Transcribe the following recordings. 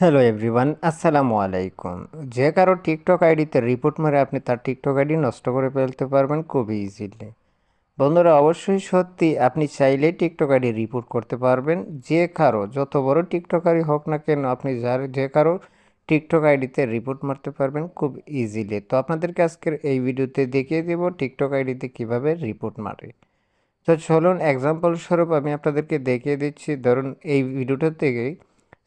Hello everyone আসসালামু আলাইকুম যে কারও টিকটক আইডিতে রিপোর্ট মারে, আপনি তার টিকটক আইডি নষ্ট করে ফেলতে পারবেন খুবই ইজিলি বন্ধুরা, অবশ্যই সত্যি আপনি চাইলেই টিকটক আইডি রিপোর্ট করতে পারবেন। যে কারও, যত বড় টিকটকারই হোক না কেন, আপনি যার, যে কারও টিকটক আইডিতে রিপোর্ট মারতে পারবেন খুব ইজিলি তো আপনাদেরকে আজকের এই ভিডিওতে দেখিয়ে দেব টিকটক আইডিতে কীভাবে রিপোর্ট মারে। তো চলুন এক্সাম্পল স্বরূপ আমি আপনাদেরকে দেখিয়ে দিচ্ছি। ধরুন, এই ভিডিওটা থেকেই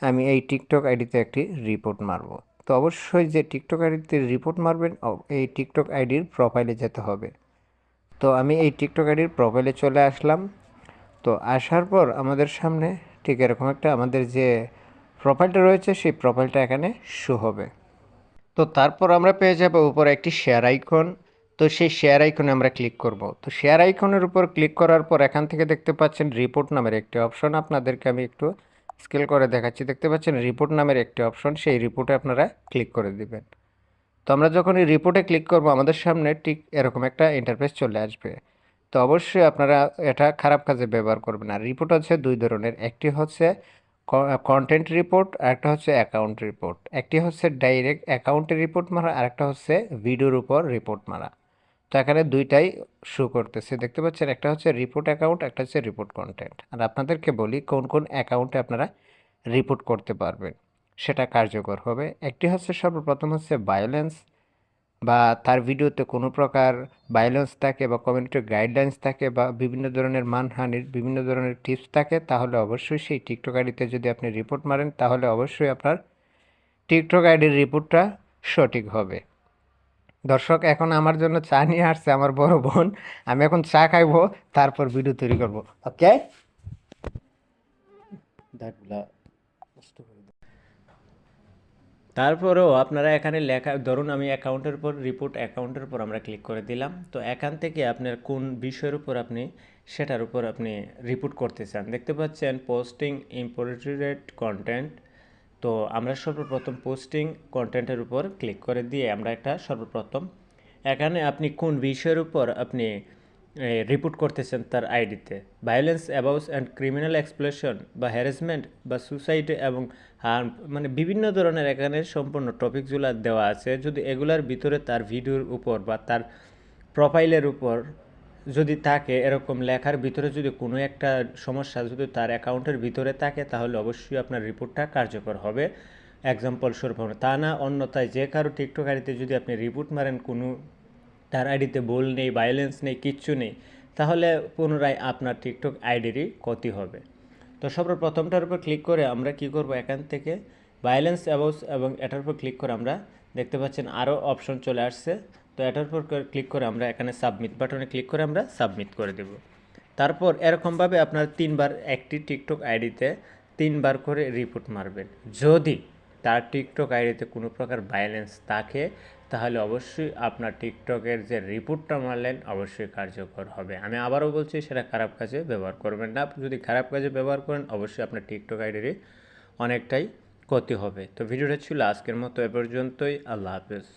আমি এই টিকটক আইডিতে একটি রিপোর্ট মারব। তো অবশ্যই যে টিকটক আইডিতে রিপোর্ট মারবেন এই টিকটক আইডির প্রোফাইলে যেতে হবে। তো আমি এই টিকটক আইডির প্রোফাইলে চলে আসলাম। তো আসার পর আমাদের সামনে ঠিক এরকম একটা আমাদের যে প্রোফাইলটা রয়েছে, সেই প্রোফাইলটা এখানে শো হবে। তো তারপর আমরা পেয়ে যাব উপরে একটি শেয়ার আইকন তো সেই শেয়ার আইকনে আমরা ক্লিক করব। তো শেয়ার আইকনের উপর ক্লিক করার পর এখান থেকে দেখতে পাচ্ছেন রিপোর্ট নামের একটি অপশন আপনাদেরকে আমি একটু স্কেল করে দেখাচ্ছি। দেখতে পাচ্ছেন রিপোর্ট নামের একটি অপশন সেই রিপোর্টে আপনারা ক্লিক করে দিবেন। তো আমরা যখন এই রিপোর্টে ক্লিক করব, আমাদের সামনে ঠিক এরকম একটা ইন্টারফেস চলে আসবে। তো অবশ্যই আপনারা এটা খারাপ কাজে ব্যবহার করবেন না। রিপোর্ট হচ্ছে দুই ধরনের, একটি হচ্ছে কন্টেন্ট রিপোর্ট আর একটা হচ্ছে অ্যাকাউন্ট রিপোর্ট একটি হচ্ছে ডাইরেক্ট অ্যাকাউন্টের রিপোর্ট মারা, আর একটা হচ্ছে ভিডিওর উপর রিপোর্ট মারা। তো এখানে দুইটাই শো করতেছে। দেখতে পাচ্ছেন, একটা হচ্ছে রিপোর্ট অ্যাকাউন্ট একটা হচ্ছে রিপোর্ট কন্টেন্ট আর আপনাদেরকে বলি কোন কোন অ্যাকাউন্টে আপনারা রিপোর্ট করতে পারবেন, সেটা কার্যকর হবে। একটি হচ্ছে সর্বপ্রথম হচ্ছে ভায়োলেন্স বা তার ভিডিওতে কোনো প্রকার ভায়োলেন্স থাকে বা কমিউনিটি গাইডলাইন্স থাকে বা বিভিন্ন ধরনের মানহানির, বিভিন্ন ধরনের টিপস থাকে, তাহলে অবশ্যই সেই টিকটক আইডিতে যদি আপনি রিপোর্ট মারেন, তাহলে অবশ্যই আপনার টিকটক আইডির রিপোর্টটা সঠিক হবে। দর্শক এখন আমার জন্য চা নিয়ে আসছে আমার বড় বোন। আমি এখন চা খাইবো তারপর ভিডিও তৈরি করব। ওকে তারপরেও আপনারা এখানে লেখা ধরুন আমি অ্যাকাউন্টের উপর রিপোর্ট অ্যাকাউন্টের উপর আমরা ক্লিক করে দিলাম। তো এখান থেকে আপনার কোন বিষয়ের উপর আপনি সেটার উপর আপনি রিপোর্ট করতে চান। দেখতে পাচ্ছেন পোস্টিং ইম্পোর্টেড কন্টেন্ট তো আমরা সর্বপ্রথম পোস্টিং কন্টেন্টের উপর ক্লিক করে দিয়ে আমরা একটা সর্বপ্রথম, এখানে আপনি কোন বিষয়ের উপর আপনি রিপোর্ট করতেছেন তার আইডিতে violence abuse and criminal exploitation বা হ্যারাসমেন্ট বা সুসাইড এবং হার্ম মানে বিভিন্ন ধরনের এখানে সম্পূর্ণ টপিকগুলো দেওয়া আছে। যদি এগুলার ভিতরে তার ভিডিওর উপর বা তার প্রোফাইলের উপর যদি থাকে, এরকম লেখার ভিতরে যদি কোনো একটা সমস্যা যদি তার অ্যাকাউন্টের ভিতরে থাকে, তাহলে অবশ্যই আপনার রিপোর্টটা কার্যকর হবে। এক্সাম্পল স্বরূপ তা না, অন্যথায় যে কারও টিকটক আইডিতে যদি আপনি রিপোর্ট মারেন, কোনো তার আইডিতে বল নেই ভায়োলেন্স নেই, কিচ্ছু নেই, তাহলে পুনরায় আপনার টিকটক আইডিরই ক্ষতি হবে। তো সর্বপ্রথমটার উপর ক্লিক করে আমরা কি করব? এখান থেকে ভায়োলেন্স অ্যাবাউস এবং এটার উপর ক্লিক করে আমরা দেখতে পাচ্ছেন আরও অপশন চলে আসছে। তো এটার উপর ক্লিক করে আমরা এখানে সাবমিট বাটনে ক্লিক করে আমরা সাবমিট করে দেব। তারপর এরকমভাবে আপনার তিনবার একটি টিকটক আইডিতে তিনবার করে রিপোর্ট মারবেন। যদি তার টিকটক আইডিতে কোনো প্রকার ব্যালেন্স থাকে, তাহলে অবশ্যই আপনার টিকটকের যে রিপোর্টটা মারলেন অবশ্যই কার্যকর হবে। আমি আবারও বলছি, সেটা খারাপ কাজে ব্যবহার করবেন না। যদি খারাপ কাজে ব্যবহার করেন, অবশ্যই আপনার টিকটক আইডিরই অনেকটাই ক্ষতি হবে। তো ভিডিওটা ছিল আজকের মতো, এ পর্যন্তই। আল্লাহ হাফেজ।